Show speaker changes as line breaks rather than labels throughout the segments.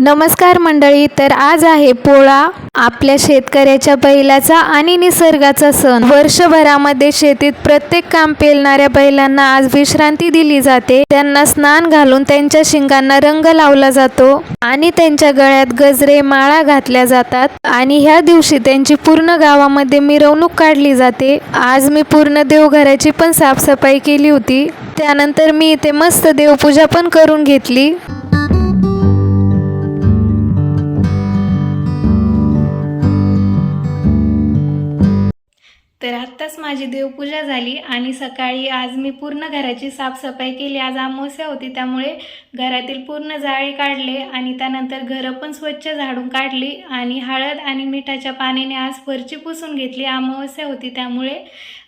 नमस्कार मंडळी तर आज आहे पोळा आपल्या शेतकऱ्याच्या बैलाचा आणि निसर्गाचा सण. वर्षभरामध्ये शेतीत प्रत्येक काम पेलणाऱ्या बैलांना आज विश्रांती दिली जाते. त्यांना स्नान घालून त्यांच्या शिंगांना रंग लावला जातो आणि त्यांच्या गळ्यात गजरे माळा घातल्या जातात आणि ह्या दिवशी त्यांची पूर्ण गावामध्ये मिरवणूक काढली जाते. आज मी पूर्ण देवघराची पण साफसफाई केली होती. त्यानंतर मी इथे मस्त देवपूजा पण करून घेतली. तर माझी देवपूजा झाली आणि सकाळी आज मी पूर्ण घराची साफसफाई केली. आज अमावस्या होती त्यामुळे घरातील पूर्ण जाळे काढले आणि त्यानंतर घरं पण स्वच्छ झाडून काढली आणि हळद आणि मिठाच्या पाण्याने आज फरची पुसून घेतली. अमावस्या होती त्यामुळे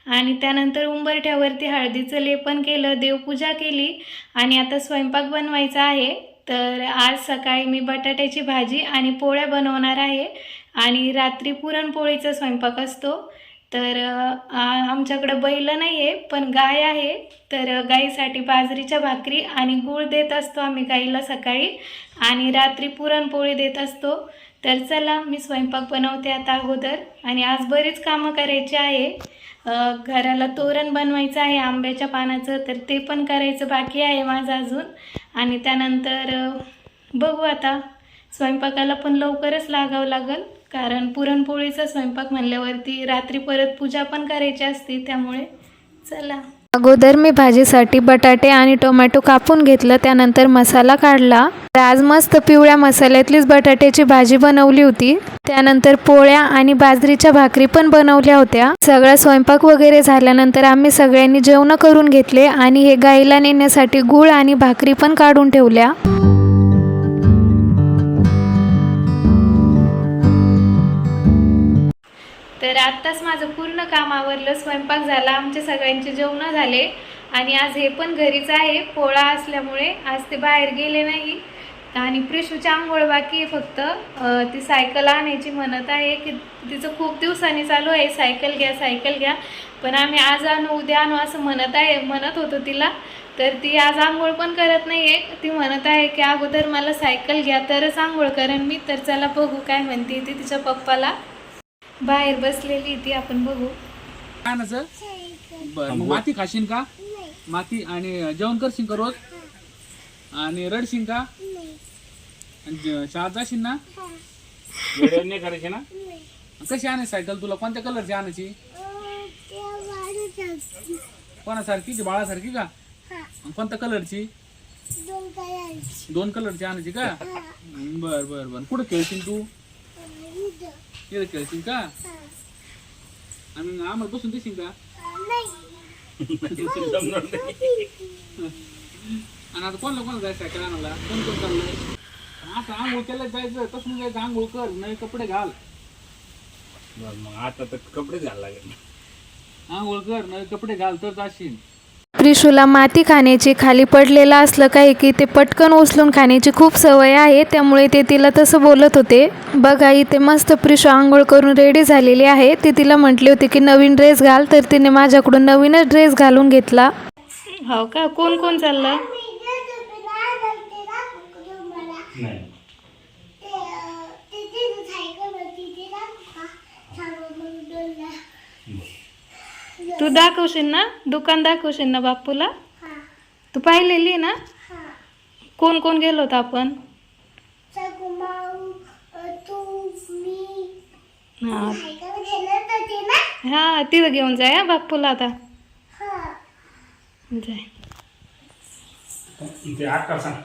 आणि त्यानंतर उंबरठ्यावरती हळदीचं लेपन केलं देवपूजा केली आणि आता स्वयंपाक बनवायचा आहे. तर आज सकाळी मी बटाट्याची भाजी आणि पोळ्या बनवणार आहे आणि रात्री पुरणपोळीचा स्वयंपाक असतो. तर आमच्याकडं बैल नाही आहे पण गाय आहे. तर गाईसाठी बाजरीच्या भाकरी आणि गूळ देत असतो आम्ही गाईला सकाळी. आणि रात्री पुरणपोळी देत असतो. तर चला मी स्वयंपाक बनवते आता अगोदर. आणि आज बरीच कामं करायची आहे. घराला तोरण बनवायचं आहे आंब्याच्या पानाचं तर ते पण करायचं बाकी आहे माझं अजून. आणि त्यानंतर बघू आता. स्वयंपाकाला पण लवकरच लागावं लागेल. कारण पुरणपोळीचा स्वयंपाक म्हणल्यावरती रात्री परत पूजा पण करायची असते त्यामुळे चला. अगोदर मी भाजीसाठी बटाटे आणि टोमॅटो कापून घेतलं त्यानंतर मसाला काढला. तर आज मस्त पिवळ्या मसाल्यातलीच बटाट्याची भाजी बनवली होती. त्यानंतर पोळ्या आणि बाजरीच्या भाकरी पण बनवल्या होत्या. सगळा स्वयंपाक वगैरे झाल्यानंतर आम्ही सगळ्यांनी जेवण करून घेतले आणि हे गाईला नेण्यासाठी गुळ आणि भाकरी पण काढून ठेवल्या. आत्ताच माझं पूर्ण काम आवरलं स्वयंपाक झाला आमचे सगळ्यांचे जेवणं झाले आणि आज हे पण घरीच आहे. पोळा असल्यामुळे आज ते बाहेर गेले नाही. आणि प्रिशूची आंघोळ बाकी आहे फक्त. ती सायकल आणायची म्हणत आहे की तिचं खूप दिवसांनी चालू आहे. सायकल घ्या सायकल घ्या. पण आम्ही आज आणू उद्या आणू असं म्हणत आहे म्हणत होतो तिला. तर ती आज आंघोळ पण करत नाही आहे ती म्हणत आहे की अगोदर मला सायकल घ्या तरच आंघोळ करेन मी. तर चला बघू काय म्हणते ती तिच्या पप्पाला. बाहेर बसलेली ती आपण बघू.
काय ना सर बर मग माती खाशील का? माती आणि जेवण करशील का रोज? आणि रडशील का? आणि ज- शाळेत जाशील ना?
नाही करायचे ना?
कशी आणायची सायकल तुला? कोणत्या कलरची आणायची? कोणासारखी की बाळासारखी का? आणि कोणत्या कलरची? दोन कलरची आणायची का? बर बर बर. कुठं खेळशील तू? तिथे खेळशील का आणि आम्हाला बसून देशील का आणि आता कोणाला कोणाला जायचं सायकल आणायला कोण कोण चाललंय? आता आंघोळ केलं जायचं. तसं जायचं. आंघोळ कर नवे कपडे घाल.
बरं, मग आता तर कपडे घालायला लागेल.
आंघोळ कर नवे कपडे घाल तर जाशील.
त्रिशूला माती खाण्याची खाली पडलेलं असलं काही की ते पटकन उचलून खाण्याची खूप सवय आहे त्यामुळे ते तिला तसं बोलत होते. बघा इथे मस्त प्रिशू आंघोळ करून रेडी झालेली आहे. ती तिला म्हटली होती की नवीन ड्रेस घाल. तर तिने माझ्याकडून नवीनच ड्रेस घालून घेतला. हो का? कोण कोण चाललं? तू दाखवशील ना? दुकान दाखवशील ना बापूला? तू पाहिलेली ना? कोण कोण गेलो होतो आपण? हा. हा तिथं घेऊन जाय हा बापूला आता. जाय.
सांग.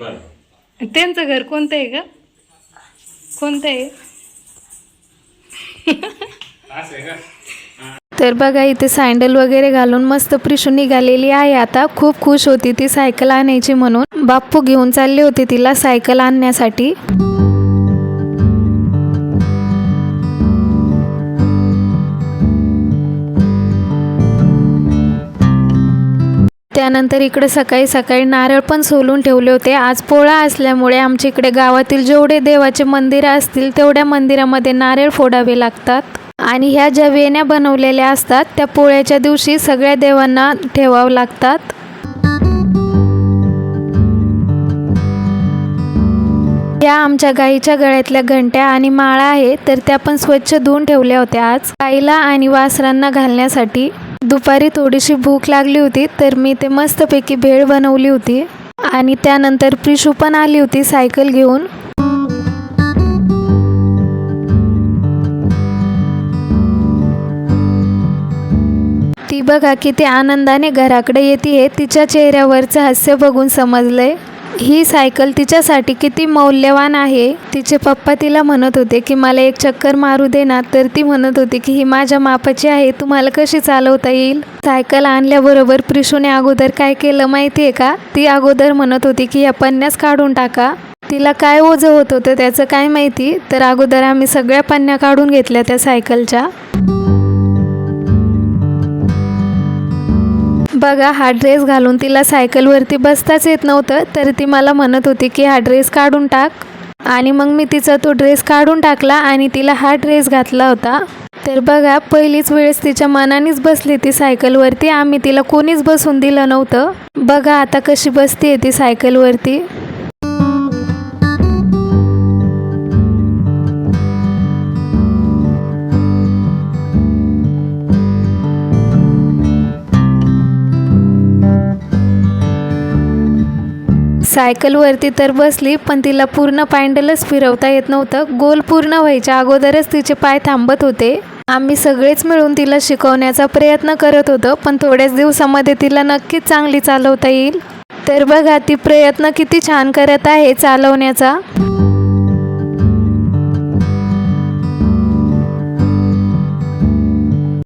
बरं.
त्यांचं घर कोणतं आहे का कोणतं आहे? तर बघा इथे सँडल वगैरे घालून मस्त प्रिशू निघालेली आहे आता. खूप खुश होती ती सायकल आणायची म्हणून. बाप्पू घेऊन चालले होते तिला सायकल आणण्यासाठी. त्यानंतर इकडे सकाळी सकाळी नारळ पण सोलून ठेवले होते. आज पोळा असल्यामुळे आमच्या इकडे गावातील जेवढे देवाचे मंदिरं असतील तेवढ्या मंदिरामध्ये नारळ फोडावे लागतात. आणि ह्या ज्या वेण्या बनवलेल्या असतात त्या पोळ्याच्या दिवशी सगळ्या देवांना ठेवावं लागतात. या आमच्या गाईच्या गळ्यातल्या घंट्या आणि माळा आहे तर त्या पण स्वच्छ धुवून ठेवल्या होत्या आज. गाईला आणि वासरांना घालण्यासाठी दुपारी थोडीशी भूक लागली होती तर मी ते मस्तपैकी भेळ बनवली होती. आणि त्यानंतर प्रिशू पण आली होती सायकल घेऊन. ती बघा किती आनंदाने घराकडे येते तिच्या चेहऱ्यावरचं हास्य बघून समजलंय. ही सायकल तिच्यासाठी किती मौल्यवान आहे? तिचे पप्पा तिला म्हणत होते की मला एक चक्कर मारू दे ना. तर ती म्हणत होती की ही माझ्या मापाची आहे. तुम्हाला कशी चालवता येईल? सायकल आणल्याबरोबर प्रिशूने अगोदर काय केलं माहिती आहे का? ती अगोदर म्हणत होती की या पन्न्यास काढून टाका. तिला काय ओझं होत होतं त्याचं काय माहिती? तर अगोदर आम्ही सगळ्या पन्न्या काढून घेतल्या त्या सायकलच्या. बघा हा ड्रेस घालून तिला सायकलवरती बसताच येत नव्हतं तर ती मला म्हणत होती की हा ड्रेस काढून टाक. आणि मग मी तिचा तो ड्रेस काढून टाकला आणि तिला हा ड्रेस घातला होता. तर बघा पहिलीच वेळेस तिच्या मनानेच बसली ती सायकलवरती. आम्ही तिला कोणीच बसून दिलं नव्हतं. बघा आता कशी बसते ती सायकलवरती. सायकलवरती तर बसली पण तिला पूर्ण पॅन्डलच फिरवता येत नव्हतं. गोल पूर्ण व्हायच्या अगोदरच तिचे पाय थांबत होते. आम्ही सगळेच मिळून तिला शिकवण्याचा प्रयत्न करत होतो पण थोड्याच दिवसामध्ये तिला नक्कीच चांगली चालवता येईल. तर बघा ती प्रयत्न किती छान करत आहे चालवण्याचा.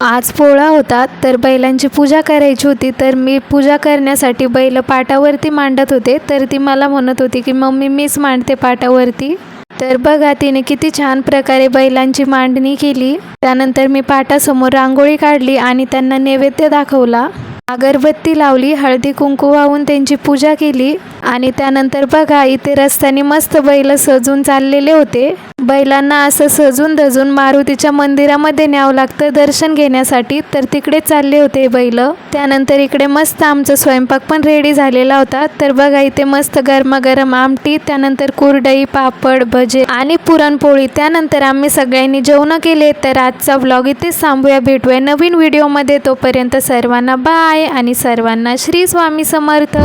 आज पोळा होता तर बैलांची पूजा करायची होती तर मी पूजा करण्यासाठी बैल पाटावरती मांडत होते तर ती मला म्हणत होती की मम्मी मीच मांडते पाटावरती. तर बघा तिने किती छान प्रकारे बैलांची मांडणी केली. त्यानंतर मी पाटासमोर रांगोळी काढली आणि त्यांना नैवेद्य दाखवला. अगरबत्ती लावली हळदी कुंकू वाहून त्यांची पूजा केली आणि त्यानंतर बघा इथे रस्त्याने मस्त बैल सजून चाललेले होते. बैलांना असं सजून धजून मारुतीच्या मंदिरामध्ये न्यावं लागतं दर्शन घेण्यासाठी. तर तिकडे चालले होते बैल. त्यानंतर इकडे मस्त आमचा स्वयंपाक पण रेडी झालेला होता. तर बघा इथे मस्त गरमागरम आमटी त्यानंतर कुरडई पापड भजे आणि पुरणपोळी. त्यानंतर आम्ही सगळ्यांनी जेवण केले. तर आजचा व्लॉग इथेच थांबूया. भेटूया नवीन व्हिडिओमध्ये तोपर्यंत सर्वांना बाय आणि सर्वांना श्री स्वामी समर्थ.